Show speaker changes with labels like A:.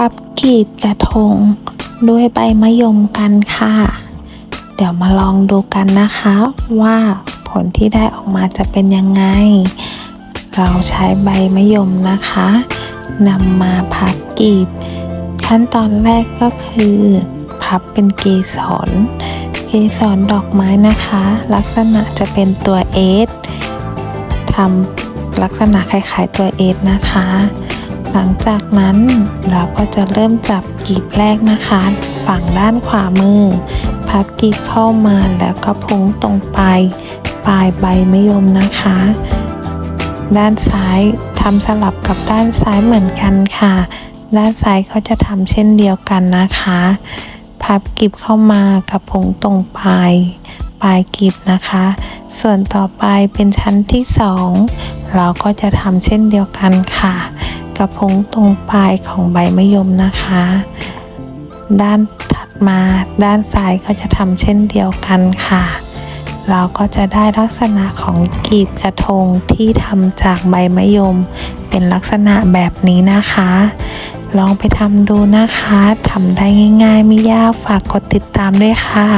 A: พับกีบกระทง ด้วยใบมะยมกันค่ะ เดี๋ยวมาลองดูกันนะคะ ว่าผลที่ได้ออกมาจะเป็นยังไง เราใช้ใบมะยมนะคะนำมาพับกีบ ขั้นตอนแรกก็คือ พับเป็นเกสรเกสรดอกไม้นะคะ ลักษณะจะเป็นตัวเอสทำลักษณะคล้ายๆตัวเอสนะคะ หลังจากนั้นเราก็จะเริ่มจับกีบแรกนะคะ ฝั่งด้านขวามือ พับกีบเข้ามาแล้วก็พุงตรงปลายปลายใบมะยมนะคะ ด้านซ้ายทำสลับกับด้านซ้ายเหมือนกันค่ะ ด้านซ้ายก็จะทำเช่นเดียวกันนะคะ พับกีบเข้ามากับพุงตรงปลายปลายกีบนะคะ ส่วนต่อไปเป็นชั้นที่สองเราก็จะทำเช่นเดียวกันค่ะ กระพุ้งตรงปลายของใบมะยมนะคะ ด้านถัดมาด้านซ้ายก็จะทำเช่นเดียวกันค่ะ เราก็จะได้ลักษณะของกีบกระทงที่ทำจากใบมะยม เป็นลักษณะแบบนี้นะคะ ลองไปทำดูนะคะทำได้ง่ายๆไม่ยากฝากกดติดตามด้วยค่ะ